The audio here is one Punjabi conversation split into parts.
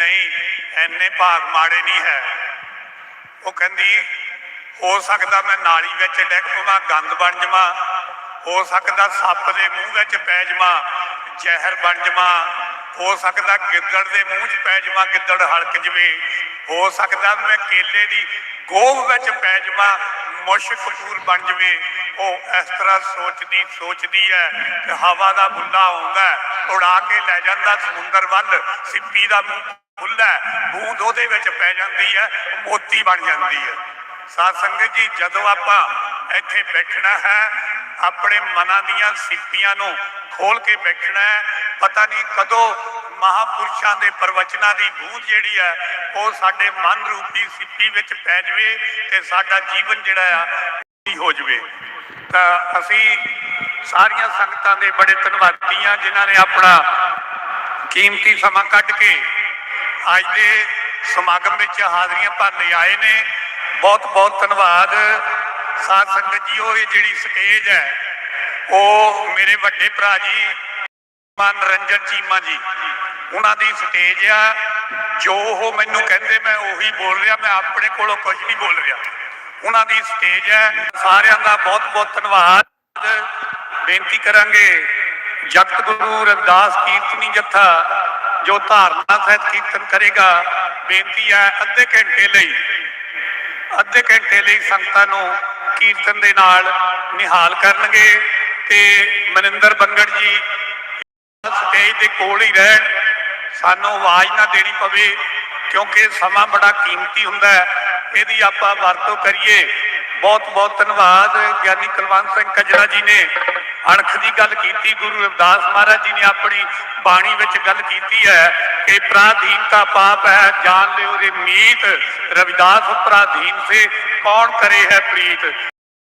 ਨਹੀਂ, ਐਨੇ ਭਾਗ ਮਾੜੇ ਨਹੀਂ ਹੈ। ਉਹ ਕਹਿੰਦੀ, ਹੋ ਸਕਦਾ ਮੈਂ ਨਾਲੀ ਵਿੱਚ ਡਿੱਗ ਪਵਾਂ, ਗੰਦ ਬਣ ਜਾਵਾਂ। ਹੋ ਸਕਦਾ ਸੱਪ ਦੇ ਮੂੰਹ ਵਿੱਚ ਪੈ ਜਾਵਾਂ, ਜ਼ਹਿਰ ਬਣ ਜਾਵਾਂ। ਹੋ ਸਕਦਾ ਗਿੱਦੜ ਦੇ ਮੂੰਹ 'ਚ ਪੈ ਜਾਵਾਂ, ਗਿੱਦੜ ਹਲਕ ਜਵੇ। ਹੋ ਸਕਦਾ ਮੈਂ ਕੇਲੇ ਦੀ ਗੋਭ ਵਿੱਚ ਪੈ ਜਾਵਾਂ, ਮੁਸ਼ਕ ਕਪੂਰ ਬਣ ਜਵੇ। ਉਹ ਇਸ ਤਰ੍ਹਾਂ ਸੋਚਦੀ ਸੋਚਦੀ ਹੈ ਕਿ ਹਵਾ ਦਾ ਬੁੱਲਾ ਆਉਂਦਾ ਉਡਾ ਕੇ ਲੈ ਜਾਂਦਾ ਸਮੁੰਦਰ ਵੱਲ, ਸਿੱਪੀ ਦਾ ਮੂੰਹ ਖੁੱਲ੍ਹਾ ਬੂੰਦ ਉਹਦੇ ਵਿੱਚ ਪੈ ਜਾਂਦੀ ਹੈ, ਮੋਤੀ ਬਣ ਜਾਂਦੀ ਹੈ। ਸਾਧ ਸੰਗਤ ਜੀ, ਜਦੋਂ ਆਪਾਂ ਇੱਥੇ ਬੈਠਣਾ ਹੈ, ਆਪਣੇ ਮਨਾਂ ਦੀਆਂ ਸਿੱਪੀਆਂ ਨੂੰ ਖੋਲ ਕੇ ਬੈਠਣਾ ਹੈ, ਪਤਾ ਨਹੀਂ ਕਦੋਂ ਮਹਾਪੁਰਸ਼ਾਂ ਦੇ ਪ੍ਰਵਚਨਾਂ ਦੀ ਬੂੰਦ ਜਿਹੜੀ ਹੈ, ਉਹ ਸਾਡੇ ਮਨ ਰੂਪੀ ਸਿੱਪੀ ਵਿੱਚ ਪੈ ਜਵੇ ਤੇ ਸਾਡਾ ਜੀਵਨ ਜਿਹੜਾ ਆ ਹੋ ਜਵੇ। ਤਾਂ ਅਸੀਂ ਸਾਰੀਆਂ ਸੰਗਤਾਂ ਦੇ ਬੜੇ ਧੰਨਵਾਦੀ ਹਾਂ, ਜਿਨ੍ਹਾਂ ਨੇ ਆਪਣਾ ਕੀਮਤੀ ਸਮਾਂ ਕੱਢ ਕੇ ਅੱਜ ਦੇ ਸਮਾਗਮ ਵਿੱਚ ਹਾਜ਼ਰੀਆਂ ਭਰਨ ਆਏ ਨੇ। ਬਹੁਤ ਬਹੁਤ ਧੰਨਵਾਦ। ਸਾਧ ਸੰਗਤ ਜੀ ਉਹ ਇਹ ਜਿਹੜੀ ਸਟੇਜ ਹੈ, ਉਹ ਮੇਰੇ ਵੱਡੇ ਭਰਾ ਜੀ, ਮਨੋਰੰਜਨ ਚੀਮਾ ਜੀ, ਉਹਨਾਂ ਦੀ ਸਟੇਜ ਆ। ਜੋ ਉਹ ਮੈਨੂੰ ਕਹਿੰਦੇ, ਮੈਂ ਉਹੀ ਬੋਲ ਰਿਹਾ, ਮੈਂ ਆਪਣੇ ਕੋਲੋਂ ਕੁਝ ਨਹੀਂ ਬੋਲ ਰਿਹਾ। ਉਹਨਾਂ ਦੀ ਸਟੇਜ ਹੈ। ਸਾਰਿਆਂ ਦਾ ਬਹੁਤ ਬਹੁਤ ਧੰਨਵਾਦ। ਬੇਨਤੀ ਕਰਾਂਗੇ ਜਗਤ ਗੁਰੂ ਰਵਿਦਾਸ ਕੀਰਤਨੀ ਜਥਾ, ਜੋ ਧਾਰਨਾ ਸਹਿਤ ਕੀਰਤਨ ਕਰੇਗਾ, ਬੇਨਤੀ ਹੈ ਅੱਧੇ ਘੰਟੇ ਲਈ, ਅੱਧੇ ਘੰਟੇ ਲਈ ਸੰਗਤਾਂ ਨੂੰ ਕੀਰਤਨ ਦੇ ਨਾਲ ਨਿਹਾਲ ਕਰਨਗੇ ਤੇ ਮਨਿੰਦਰ ਬੰਗੜ ਜੀ ਸਟੇਜ ਦੇ ਕੋਲ ਹੀ ਰਹਿਣ। ਸਾਨੂੰ ਆਵਾਜ਼ ਨਾ ਦੇਣੀ ਪਵੇ, ਕਿਉਂਕਿ ਸਮਾਂ ਬੜਾ ਕੀਮਤੀ ਹੁੰਦਾ ਹੈ। ਇਹਦੀ ਆਪਾਂ ਵਰਤੋਂ ਕਰੀਏ। ਬਹੁਤ ਬਹੁਤ ਧੰਨਵਾਦ ਗਿਆਨੀ ਕੁਲਵੰਤ ਸਿੰਘ ਕਜਰਾ ਜੀ ਨੇ। ਅਣਖ ਦੀ ਗੱਲ ਕੀਤੀ, ਗੁਰੂ ਰਵਿਦਾਸ ਮਹਾਰਾਜ ਜੀ ਨੇ ਆਪਣੀ ਬਾਣੀ ਵਿੱਚ ਗੱਲ ਕੀਤੀ ਹੈ ਕਿ ਪ੍ਰਾਧੀਨਤਾ ਪਾਪ ਹੈ, ਜਾਣ ਲਿਓ ਰੇ ਮੀਤ। ਰਵਿਦਾਸ ਪ੍ਰਾਧੀਨ ਸੇ ਕੌਣ ਕਰੇ ਹੈ ਪ੍ਰੀਤ?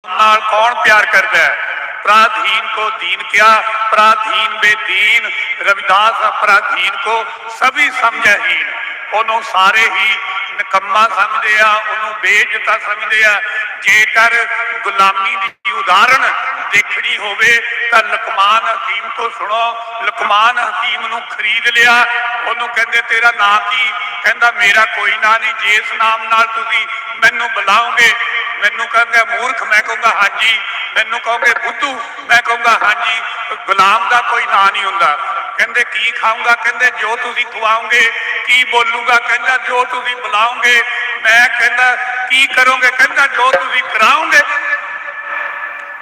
ਨਾਲ ਕੌਣ ਪਿਆਰ ਕਰਦਾ ਹੈ? ਪ੍ਰਾਧੀਨ ਕੋ ਦੀਨ ਕਿਆ? ਪ੍ਰਾਧੀਨ ਬੇ ਦੀਨ। ਰਵਿਦਾਸ ਅਪਰਾਧੀਨ ਕੋ ਸਭੀ ਸਮਝਹੀਨ ਉਹਨੂੰ ਸਾਰੇ ਹੀ ਨਿਕੰਮਾ ਸਮਝਦੇ ਆ, ਉਹਨੂੰ ਬੇਇੱਜ਼ਤਾ ਸਮਝਦੇ ਆ। ਜੇਕਰ ਗੁਲਾਮੀ ਦੀ ਉਦਾਹਰਣ ਦੇਖਣੀ ਹੋਵੇ, ਤਾਂ ਲਕਮਾਨ ਹਕੀਮ ਤੋਂ ਸੁਣੋ, ਲਕਮਾਨ ਹਕੀਮ ਨੂੰ ਖਰੀਦ ਲਿਆ। ਉਹਨੂੰ ਕਹਿੰਦੇ, ਤੇਰਾ ਨਾਂ ਕੀ? ਕਹਿੰਦਾ, ਮੇਰਾ ਕੋਈ ਨਾਂ ਨਹੀਂ ਜਿਸ ਨਾਮ ਨਾਲ ਤੁਸੀਂ ਮੈਨੂੰ ਬੁਲਾਓਗੇ, ਮੈਨੂੰ ਕਹਾਂਗਾ ਮੂਰਖ, ਮੈਂ ਕਹੂੰਗਾ, ਹਾਂਜੀ। ਮੈਨੂੰ ਕਹੋਗੇ, ਬੁੱਧੂ। ਮੈਂ ਕਹੂੰਗਾ, ਹਾਂਜੀ। ਗੁਲਾਮ ਦਾ ਕੋਈ ਨਾਂ ਨਹੀਂ ਹੁੰਦਾ। ਕਹਿੰਦੇ, ਕੀ ਖਾਊਂਗਾ? ਕਹਿੰਦੇ, ਜੋ ਤੁਸੀਂ ਖਵਾਓਗੇ, ਕੀ ਬੋਲੂਗਾ? ਕਹਿੰਦਾ, ਜੋ ਤੁਸੀਂ ਬੁਲਾਓਗੇ। ਮੈਂ ਕਹਿੰਦਾ, ਕੀ ਕਰੋਗੇ? ਕਹਿੰਦਾ, ਜੋ ਤੁਸੀਂ ਕਰਾਓਗੇ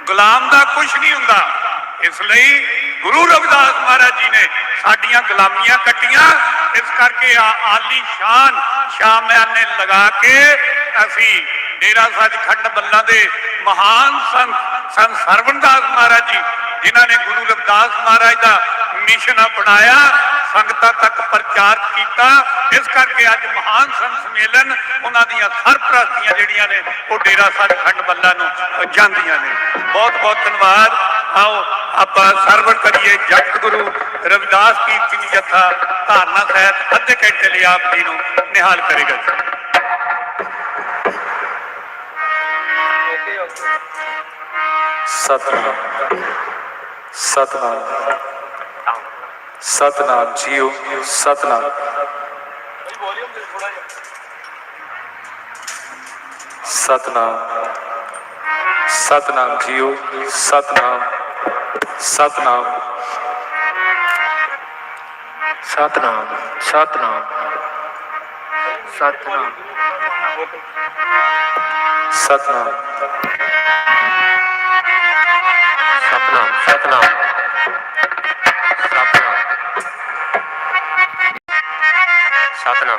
ਗੁਲਾਮ ਦਾ ਕੁਝ ਨਹੀਂ ਹੁੰਦਾ। ਇਸ ਲਈ ਗੁਰੂ ਰਵਿਦਾਸ ਮਹਾਰਾਜ ਜੀ ਨੇ ਸਾਡੀਆਂ ਗੁਲਾਮੀਆਂ ਕੱਟੀਆਂ। ਇਸ ਕਰਕੇ ਆ ਆਲੀ ਸ਼ਾਨ ਸ਼ਾਮਿਆਨੇ ਲਗਾ ਕੇ ਅਸੀਂ ਡੇਰਾ ਸੱਚਖੰਡ ਬੱਲਾ ਦੇ ਮਹਾਨ ਸੰਤ ਸੰਤ ਸਰਵਨਦਾਸ ਮਹਾਰਾਜ ਜੀ ਜਿਨ੍ਹਾਂ ਨੇ ਗੁਰੂ ਰਵਿਦਾਸ ਮਹਾਰਾਜ ਦਾ ਮਿਸ਼ਨ ਅਪਣਾਇਆ, ਸੰਗਤਾਂ ਤੱਕ ਪ੍ਰਚਾਰ ਕੀਤਾ, ਇਸ ਕਰਕੇ ਅੱਜ ਮਹਾਨ ਸੰਤ ਸਮੇਲਨ ਉਹਨਾਂ ਦੀਆਂ ਸਰਪ੍ਰਸਤੀਆਂ ਜਿਹੜੀਆਂ ਨੇ, ਉਹ ਡੇਰਾ ਸੱਚਖੰਡ ਬੱਲਾ ਨੂੰ ਜਾਂਦੀਆਂ ਨੇ। ਬਹੁਤ ਬਹੁਤ ਧੰਨਵਾਦ। ਆਓ, ਆਪਾਂ ਸਰਵਣ ਕਰੀਏ ਜਗਤ ਗੁਰੂ ਰਵਿਦਾਸ ਕੀਰਤਨੀ ਜਥਾ ਧਾਰਨਾ ਸਹਿਤ ਅੱਧੇ ਘੰਟੇ ਲਈ ਆਪ ਜੀ ਨੂੰ ਨਿਹਾਲ ਕਰੇਗਾ ਜੀ। ਸਤਨਾਮ। सतनाम सतनाम जियो सतनाम सतनाम सतनाम जियो सतनाम सतनाम सतनाम सतनाम सतनाम सतनाम ਸਤਨਾਮ। ਸਤਨਾਮ। ਸਤਨਾਮ। ਸਤਨਾਮ।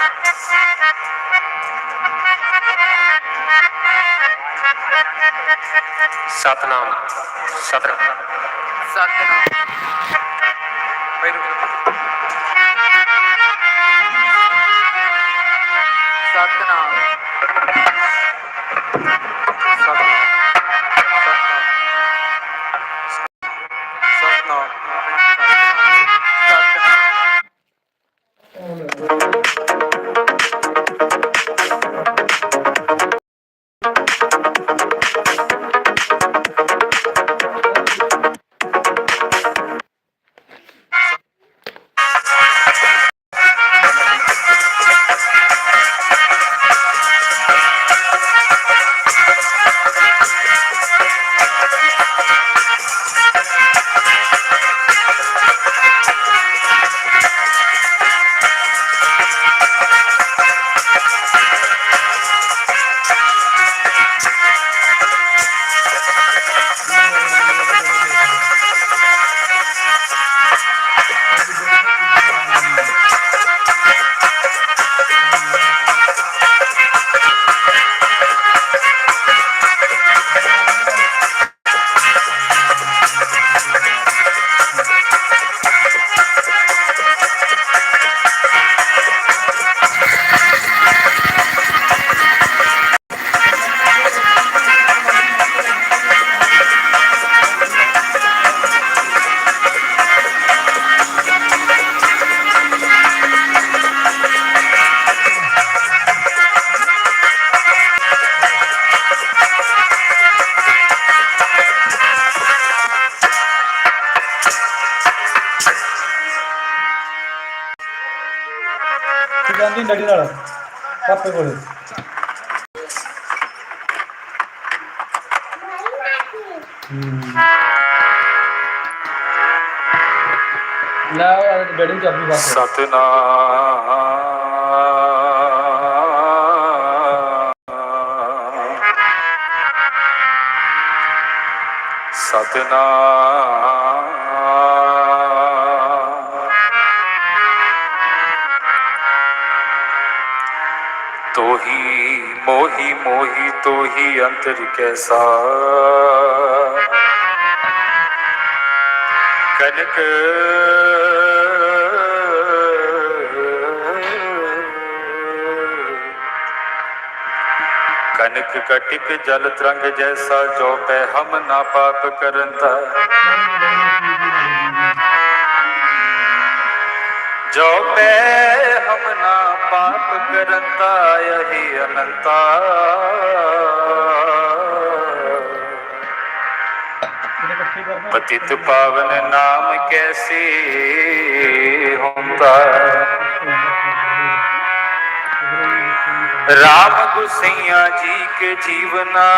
ਸਤਨਾਮ। ਸਤਨਾਮ। ਸਤਨਾਮ ਨਾਲ ਪਾਪੇ ਕੋਲੇ। ਹੂੰ। ਉਹ ਡੈਡੀ ਨੂੰ ਚਾਬੀ ਵਾਪਸ ਸਤਨਾਮ ਸਤਨਾਮ। ਮੋਹੀ ਮੋਹੀ ਤੋਹੀ ਅੰਤਰ ਕੈਸਾ। ਕਨਕ ਕਨਕ ਕਟਿਕ ਜਲ ਤਰੰਗ ਜੈਸਾ, ਜੋ ਪੈ ਹਮ ਨਾ ਪਾਪ ਕਰੰਤਾ ਜੋ ਪੈ ਹਮ ਪਾਪ ਕਰਤਾ ਯਹੀ ਅਨੰਤਾ। ਪਤਿਤ ਪਾਵਨ ਨਾਮ ਕੈਸੇ ਹੁੰਦਾ? ਰਾਮ ਗੁਸਈਆ ਜੀ ਕੇ ਜੀਵਨਾ।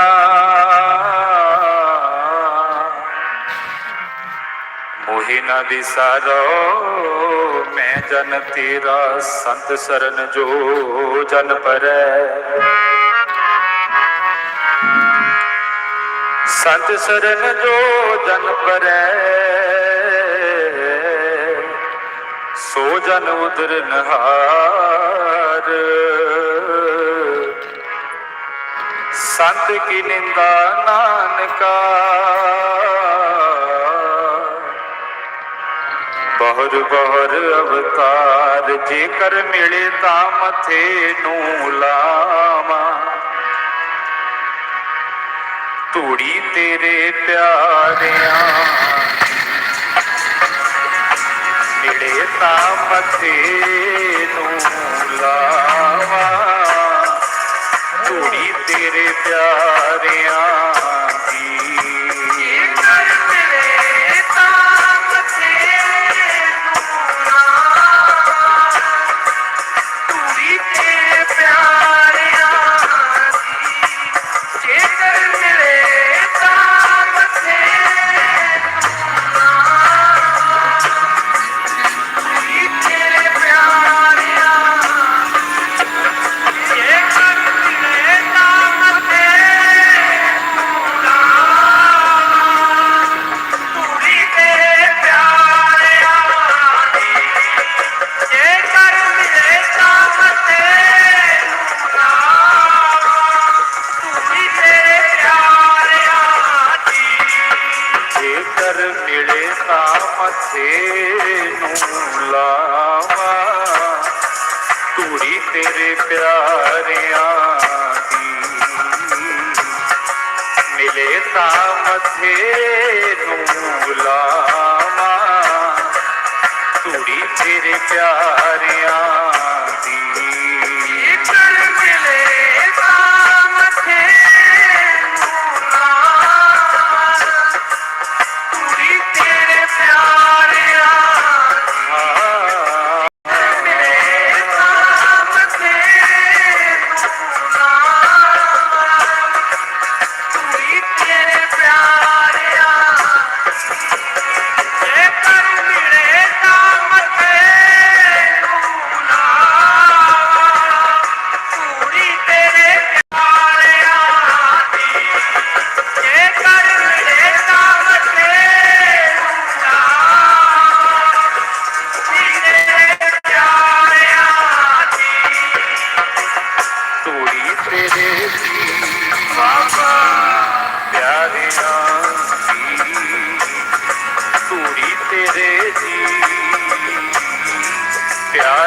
ਮੋਹਿ ਨਾ ਵਿਸਾਰੋ ਮੈਂ ਜਨ ਤੇਰਾ ਸੰਤ ਸਰਨ ਜੋ ਜਨ ਪਰੈ। ਸੰਤ ਸਰਨ ਜੋ ਜਨ ਪਰੈ। ਸੋ ਜਨ ਉਦਰ ਨਹਾਰ। ਸੰਤ ਕੀ ਨਿੰਦਾ ਨਾਨਕਾ। ਬਹੁਰ ਬਹੁਰ ਅਵਤਾਰ, ਜੇਕਰ ਮਿਲੇ ਤਾਂ ਮਥੇ ਨੂੰ ਲਾਵਾਂ। ਧੂੜੀ ਤੇਰੇ ਪਿਆਰਿਆਂ ਮਿਲੇ ਤਾਂ ਮਥੇ ਨੂੰ ਲਾਵਾ। ਧੂੜੀ ਤੇਰੇ ਪਿਆਰਿਆਂ ਦੀ।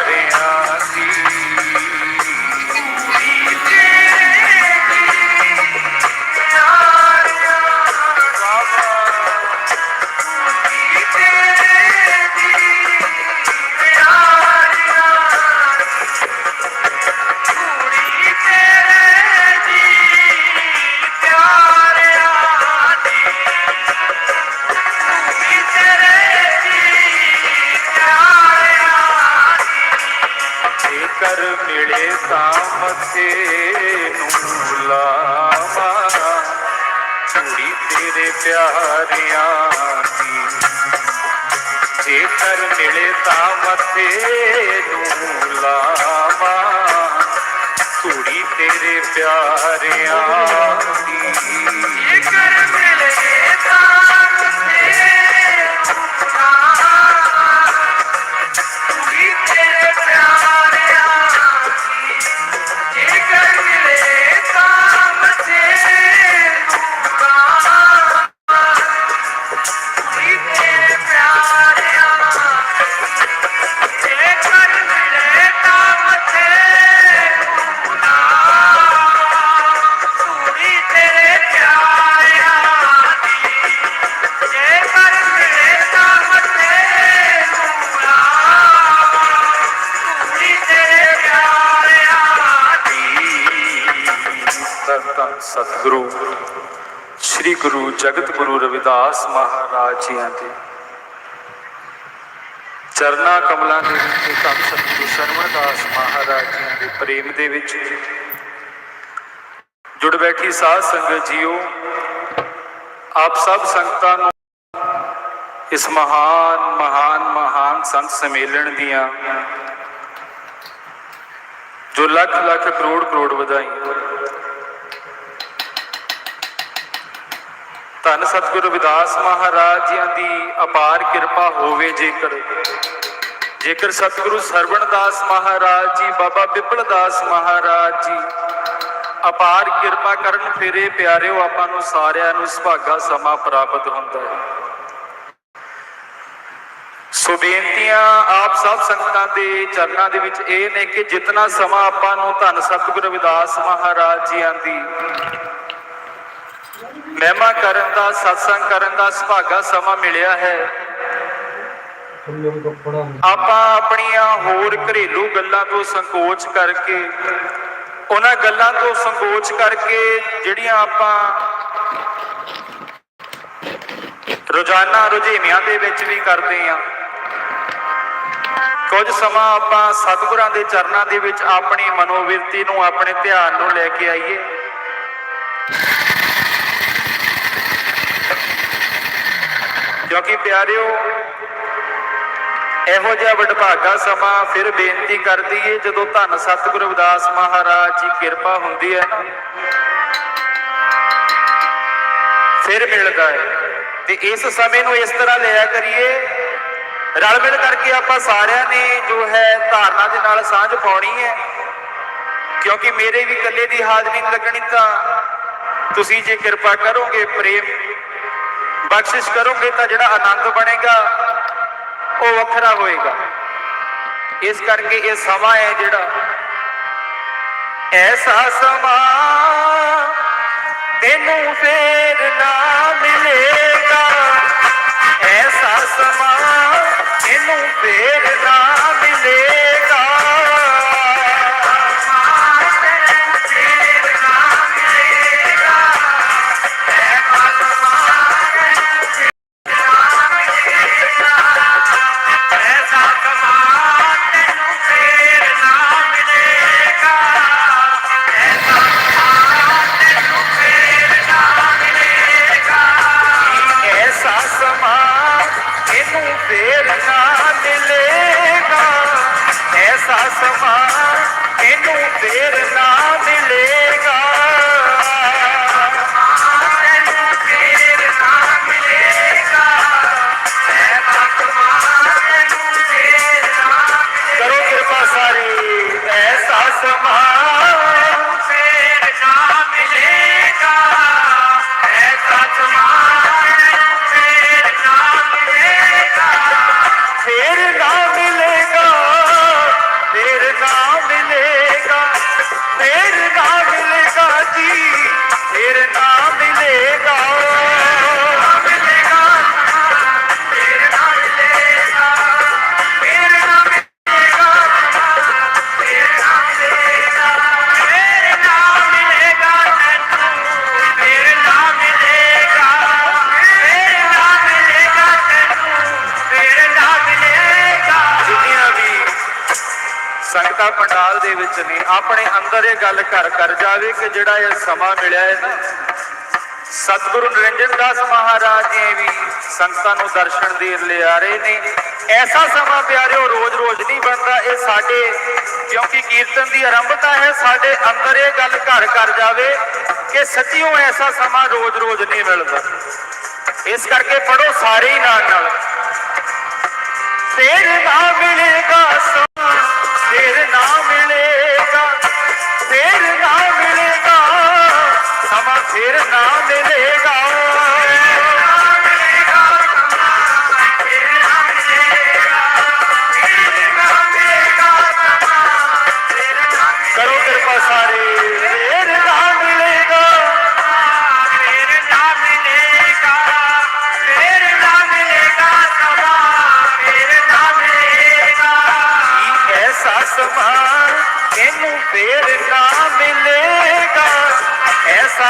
Hare Hare ਪਿਆਰਿਆਂ ਦੀ। ਜੇਕਰ ਮਿਲੇ ਤਾਂ ਮੱਥੇ ਨੂੰ ਲਾਵਾਂ। ਚੂੜੀ ਤੇਰੇ ਪਿਆਰਿਆਂ ਦੀ। ਚਰਨਾ ਕਮਲਾਂ ਦੇ ਵਿੱਚ ਧੰਨ ਸਤਿਗੁਰੂ ਸਰਵਣਦਾਸ ਮਹਾਰਾਜ ਜੀਆਂ ਦੇ ਪ੍ਰੇਮ ਦੇ ਵਿੱਚ ਜੁੜ ਬੈਠੀ ਸਾਧ ਸੰਗਤ ਜੀਓ, ਆਪ ਸਭ ਸੰਗਤਾਂ ਨੂੰ ਇਸ ਮਹਾਨ ਮਹਾਨ ਮਹਾਨ ਸੰਤ ਸਮੇਲਨ ਦੀਆਂ ਜੋ ਲੱਖ ਲੱਖ ਕਰੋੜ ਕਰੋੜ ਵਧਾਈਆਂ। ਧੰਨ ਸਤਿਗੁਰੂ ਰਵਿਦਾਸ ਮਹਾਰਾਜ ਜੀਆਂ ਦੀ ਅਪਾਰ ਕਿਰਪਾ ਹੋਵੇ ਜੇਕਰ। ਜੇਕਰ ਸਤਿਗੁਰੂ ਸਰਵਣਦਾਸ ਮਹਾਰਾਜ ਜੀ ਬਾਬਾ ਬਿਪਲ ਦਾਸ ਮਹਾਰਾਜ ਜੀ ਅਪਾਰ ਕਿਰਪਾ ਕਰਨ ਫਿਰ ਇਹ ਪਿਆਰਿਓ, ਆਪਾਂ ਨੂੰ ਸਾਰਿਆਂ ਨੂੰ ਸੁਭਾਗਾ ਸਮਾਂ ਪ੍ਰਾਪਤ ਹੁੰਦਾ ਹੈ। ਸੋ ਬੇਨਤੀਆਂ ਆਪ ਸਭ ਸੰਗਤਾਂ ਦੇ ਚਰਨਾਂ ਦੇ ਵਿੱਚ ਇਹ ਨੇ ਕਿ ਜਿਤਨਾ ਸਮਾਂ ਆਪਾਂ ਨੂੰ ਧੰਨ ਸਤਿਗੁਰੂ ਰਵਿਦਾਸ ਮਹਾਰਾਜ ਜੀਆਂ ਦੀ ਮਹਿਮਾ ਕਰਨ ਦਾ, ਸਤਸੰਗ ਕਰਨ ਦਾ, ਸੁਭਾਗਾ ਸਮਾਂ ਮਿਲਿਆ ਹੈ। ਆਪਾਂ ਆਪਣੀਆਂ ਹੋਰ ਘਰੇਲੂ ਗੱਲਾਂ ਤੋਂ ਸੰਕੋਚ ਕਰਕੇ, ਉਹਨਾਂ ਗੱਲਾਂ ਤੋਂ ਸੰਕੋਚ ਕਰਕੇ, ਜਿਹੜੀਆਂ ਆਪਾਂ ਰੋਜ਼ਾਨਾ ਰੁਝੇਵਿਆਂ ਦੇ ਵਿੱਚ ਵੀ ਕਰਦੇ ਆ ਕੁਝ ਸਮਾਂ ਆਪਾਂ ਸਤਿਗੁਰਾਂ ਦੇ ਚਰਨਾਂ ਦੇ ਵਿੱਚ ਆਪਣੀ ਮਨੋਵਿਰਤੀ ਨੂੰ, ਆਪਣੇ ਧਿਆਨ ਨੂੰ ਲੈ ਕੇ ਆਈਏ। ਕਿਉਂਕਿ ਪਿਆਰਿਓ, ਇਹੋ ਜਿਹਾ ਵਡਭਾਗਾ ਸਮਾਂ ਫਿਰ ਬੇਨਤੀ ਕਰਦੀ ਏ ਜਦੋਂ ਧੰਨ ਸਤਿਗੁਰੂ ਰਵਿਦਾਸ ਮਹਾਰਾਜ ਦੀ ਕਿਰਪਾ ਹੁੰਦੀ ਹੈ ਨਾ, ਫਿਰ ਮਿਲਦਾ ਹੈ। ਤੇ ਇਸ ਸਮੇਂ ਨੂੰ ਇਸ ਤਰ੍ਹਾਂ ਲਿਆ ਕਰੀਏ, ਰਲ ਮਿਲ ਕਰਕੇ ਆਪਾਂ ਸਾਰਿਆਂ ਨੇ ਜੋ ਹੈ ਧਾਰਨਾ ਦੇ ਨਾਲ ਸਾਂਝ ਪਾਉਣੀ ਹੈ। ਕਿਉਂਕਿ ਮੇਰੇ ਵੀ ਇਕੱਲੇ ਦੀ ਹਾਜ਼ਰੀ ਨਹੀਂ ਲੱਗਣੀ ਤਾਂ ਤੁਸੀਂ ਜੇ ਕਿਰਪਾ ਕਰੋਗੇ, ਪ੍ਰੇਮ ਬਖਸ਼ਿਸ਼ ਕਰੋਗੇ ਤਾਂ ਜਿਹੜਾ ਆਨੰਦ ਬਣੇਗਾ, ਉਹ ਵੱਖਰਾ ਹੋਏਗਾ। ਇਸ ਕਰਕੇ ਇਹ ਸਮਾਂ ਹੈ ਜਿਹੜਾ ਐਸਾ ਸਮਾਂ ਤੈਨੂੰ ਫੇਰ ਨਾ ਮਿਲੇਗਾ। ਐਸਾ ਸਮਾਂ ਤੈਨੂੰ ਫੇਰ ਨਾ ਮਿਲੇਗਾ। Vai, ਸੰਗਤਾਂ ਪੰਡਾਲ ਦੇ ਵਿੱਚ ਨੇ ਆਪਣੇ ਅੰਦਰ ਇਹ ਗੱਲ ਘਰ ਕਰ ਜਾਵੇ ਕਿ ਜਿਹੜਾ ਇਹ ਸਮਾਂ ਮਿਲਿਆ ਹੈ ਨਾ, ਸਤਿਗੁਰੂ ਨਿਰੰਜਨ ਦਾਸ ਮਹਾਰਾਜ ਜੀ ਵੀ ਸੰਗਤਾਂ ਨੂੰ ਦਰਸ਼ਨ ਦੇਣ ਲਈ ਆ ਰਹੇ ਨੇ। ਐਸਾ ਸਮਾਂ ਪਿਆਰਿਓ, ਰੋਜ਼-ਰੋਜ਼ ਨਹੀਂ ਬਣਦਾ। ਇਹ ਸਾਡੇ ਕਿਉਂਕਿ ਕੀਰਤਨ ਦੀ ਆਰੰਭਤਾ ਹੈ, ਸਾਡੇ ਅੰਦਰ ਇਹ ਗੱਲ ਘਰ ਕਰ ਜਾਵੇ ਕਿ ਸੱਚੀਓ ਐਸਾ ਸਮਾਂ ਰੋਜ਼-ਰੋਜ਼ ਨਹੀਂ ਮਿਲਦਾ। ਇਸ ਕਰਕੇ ਪੜੋ ਸਾਰੇ ਹੀ ਨਾਲ ਨਾਲ ਫੇਰ ਨਾ ਮਿਲੇਗਾ ਫੇਰ ਨਾ ਮਿਲੇਗਾ ਕਰੋ ਕਿਰਪਾ ਸਾਰੇ। ਫੇਰ ਨਾ ਮਿਲੇਗਾ। ਫੇਰ ਨਾ ਮਿਲੇਗਾ। ਫੇਰ ਨਾ ਮਿਲੇਗਾ ਸਭਾ। ਫੇਰ ਨਾ ਮਿਲੇਗਾ। ਕੀ ਐਸਾ ਸਮਾਂ ਤੈਨੂੰ ਫੇਰ ਨਾ ਐਸਾ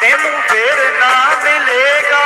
ਤੈਨੂੰ ਫੇਰ ਨਾ ਮਿਲੇਗਾ।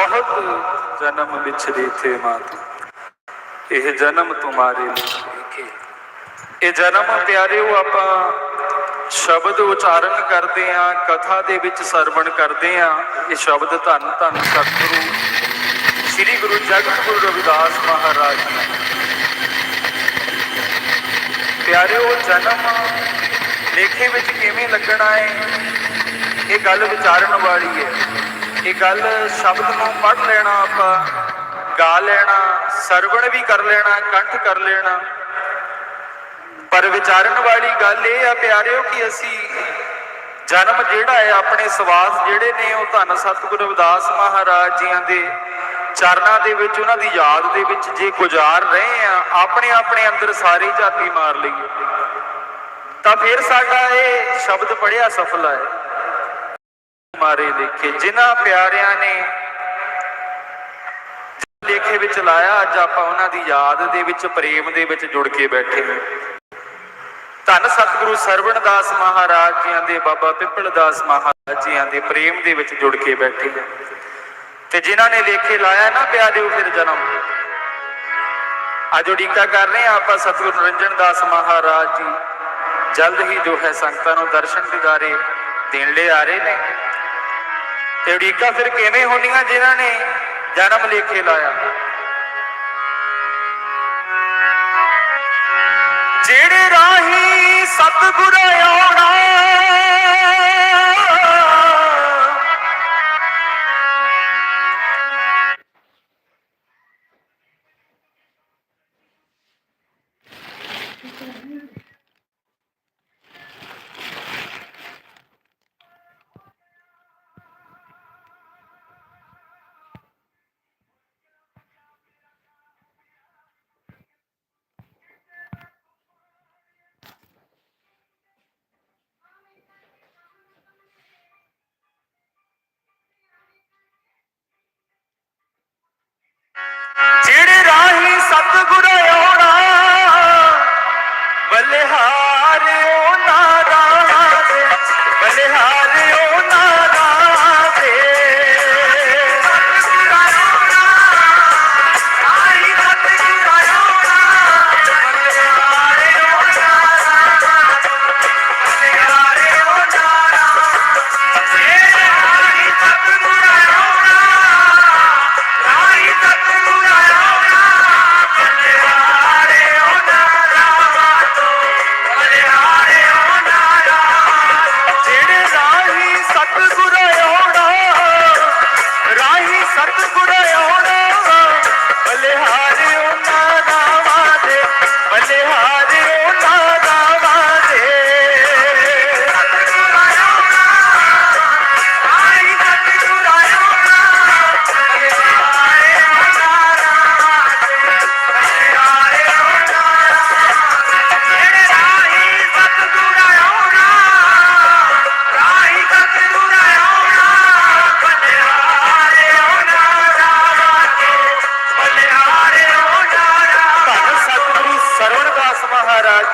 ਬਹੁਤ ਜਨਮ ਵਿਛੜੇ ਥੇ ਮਾਤ। ਇਹ ਜਨਮ ਤੁਮਾਰੇ ਲਈ ਇਹ ਜਨਮ ਪਿਆਰਿਓ, ਆਪਾਂ ਸ਼ਬਦ ਉਚਾਰਨ ਕਰਦੇ ਆ, ਕਥਾ ਦੇ ਵਿੱਚ ਸਰਵਣ ਕਰਦੇ ਆ। ਇਹ ਸ਼ਬਦ ਧੰਨ ਧੰਨ ਸਤਿਗੁਰੂ, ਸ੍ਰੀ ਗੁਰੂ ਜਗਤ ਗੁਰੂ ਰਵਿਦਾਸ ਮਹਾਰਾਜ ਜੀ। ਪਿਆਰਿਓ, ਜਨਮ ਲੇਖੇ ਵਿੱਚ ਕਿਵੇਂ ਲੱਗਣਾ ਹੈ ਇਹ ਗੱਲ ਵਿਚਾਰਨ ਵਾਲੀ ਹੈ ਇਹ ਗੱਲ ਸ਼ਬਦ ਨੂੰ ਪੜ੍ਹ ਲੈਣਾ ਆਪਾਂ, ਗਾ ਲੈਣਾ, ਸਰਵਣ ਵੀ ਕਰ ਲੈਣਾ, ਕੰਠ ਕਰ ਲੈਣਾ। ਪਰ ਵਿਚਾਰਨ ਵਾਲੀ ਗੱਲ ਇਹ ਆ ਪਿਆਰਿਓ ਕਿ ਅਸੀਂ ਜਨਮ ਜਿਹੜਾ ਹੈ, ਆਪਣੇ ਸਵਾਸ ਜਿਹੜੇ ਨੇ ਉਹ ਧੰਨ ਸਤਿਗੁਰੂ ਰਵਿਦਾਸ ਮਹਾਰਾਜ ਜੀਆਂ ਦੇ ਚਰਨਾਂ ਦੇ ਵਿੱਚ, ਉਹਨਾਂ ਦੀ ਯਾਦ ਦੇ ਵਿੱਚ ਜੇ ਗੁਜ਼ਾਰ ਰਹੇ ਆ, ਆਪਣੇ ਆਪਣੇ ਅੰਦਰ ਸਾਰੀ ਝਾਤੀ ਮਾਰ ਲਈਏ। ਤਾਂ ਫਿਰ ਸਾਡਾ ਇਹ ਸ਼ਬਦ ਪੜਿਆ ਸਫਲ ਹੈ। ਮਾਰੇ ਦੇਖੇ, ਜਿਨ੍ਹਾਂ ਪਿਆਰਿਆਂ ਨੇ ਲੇਖੇ ਵਿੱਚ ਲਾਇਆ, ਅੱਜ ਆਪਾਂ ਉਹਨਾਂ ਦੀ ਯਾਦ ਦੇ ਵਿੱਚ, ਪ੍ਰੇਮ ਦੇ ਵਿੱਚ ਜੁੜ ਕੇ ਬੈਠੇ ਹਾਂ। ਧੰਨ ਸਤਿਗੁਰੂ ਸਰਵਣ ਮਹਾਰਾਜ ਜੀਆਂ ਦੇ, ਬਾਬਾ ਪਿੱਪਲ ਮਹਾਰਾਜ ਜੀਆਂ ਦੇ ਪ੍ਰੇਮ ਦੇ ਵਿੱਚ ਜੁੜ ਕੇ ਬੈਠੇ ਹਾਂ। ਤੇ ਜਿਨ੍ਹਾਂ ਨੇ ਲੇਖੇ ਲਾਇਆ, ਨਾ ਪਿਆਰਿਓ ਫਿਰ ਜਨਮ। ਅੱਜ ਉਡੀਕਾ ਕਰ ਰਹੇ ਹਾਂ ਆਪਾਂ ਸਤਿਗੁਰੂ ਨਿਰੰਜਨ ਦਾਸ ਮਹਾਰਾਜ ਜੀ। ਜਲਦ ਹੀ ਜੋ ਹੈ ਸੰਗਤਾਂ ਨੂੰ ਦਰਸ਼ਨ ਦਿਦਾਰੇ ਦੇਣ ਲਈ ਆ ਰਹੇ ਨੇ। ਤੇ ਉਡੀਕਾਂ ਫਿਰ ਕਿਵੇਂ ਹੋਣੀਆਂ ਜਿਨ੍ਹਾਂ ਨੇ ਜਨਮ ਲੇਖੇ ਲਾਇਆ? ਜਿਹੜੇ ਰਾਹੀ ਸਤਿਗੁਰ ਆਉਣਾ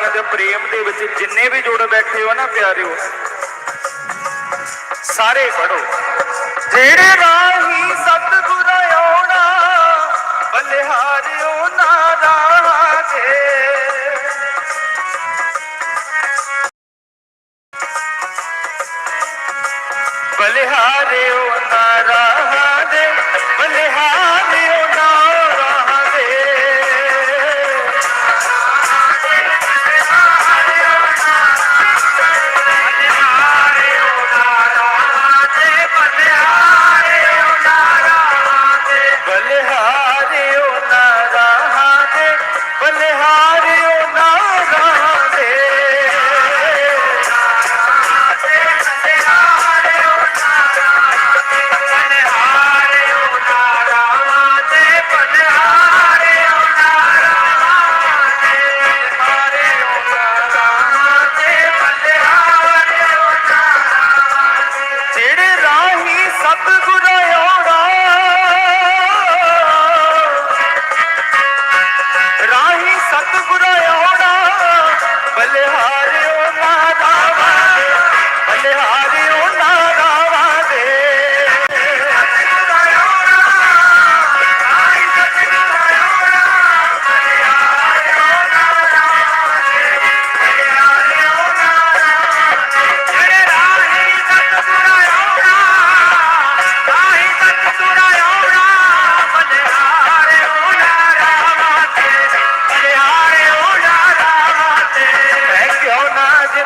ਲਗਨ ਪ੍ਰੇਮ ਦੇ ਵਿੱਚ ਜਿੰਨੇ ਵੀ ਜੁੜ ਬੈਠੇ ਹੋ ਨਾ ਪਿਆਰਿਓ, ਸਾਰੇ ਪੜੋ ਜਿਹੜੇ ਰਾਹੀ ਸਤਿਗੁਰ ਆਉਣਾ, ਬਲਿਹਾਰਿਓ ਨਾ ਬਲਿਹਾਰ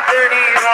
Thirty.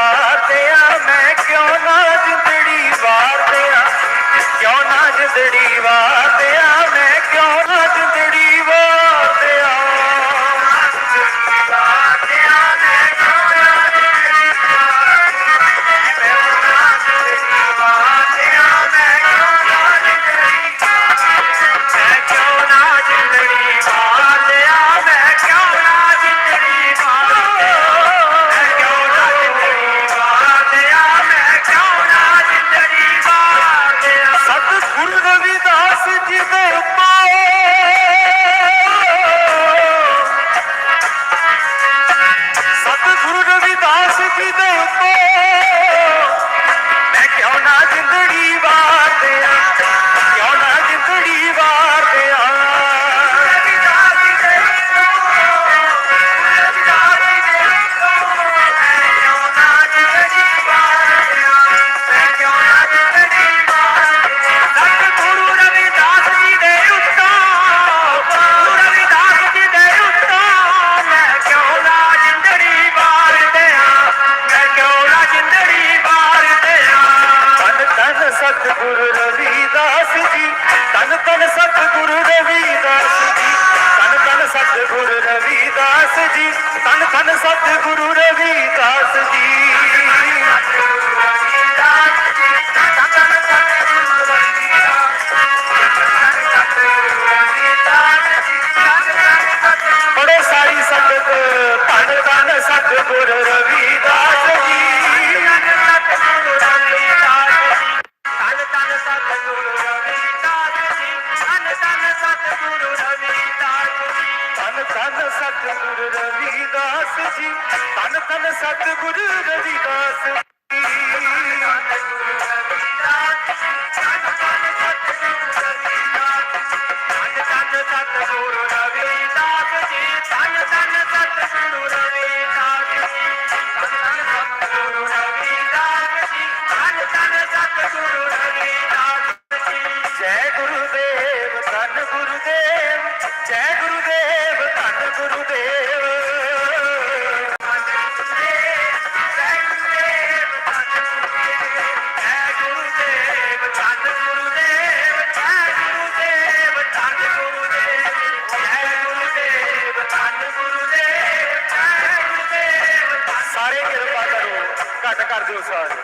ਕਰ ਦਿਓ ਸਾਰੇ।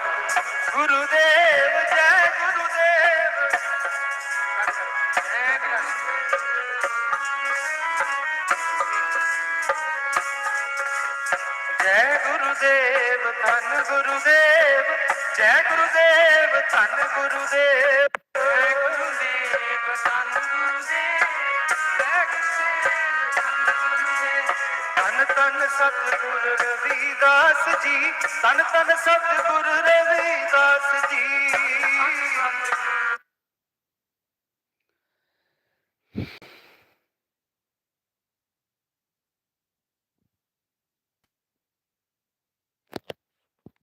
ਗੁਰੂਦੇਵ, ਜੈ ਗੁਰੂਦੇਵ। ਜੈ ਗੁਰੂਦੇਵ, ਧੰਨ ਗੁਰੂਦੇਵ। ਜੈ ਗੁਰੂਦੇਵ, ਧੰਨ ਗੁਰੂਦੇਵ। ਜੈ ਗੁਰੂਦੇਵ, ਧੰਨ ਗੁਰੂਦੇਵ। ਜੈ ਗੁਰੂਦੇਵ, ਧੰਨ ਧੰਨ ਸਤਿ ਰਵੀਦਾਸ ਜੀ ਤਨ ਤਨ ਸਤਿਗੁਰ ਰਵੀਦਾਸ ਜੀ।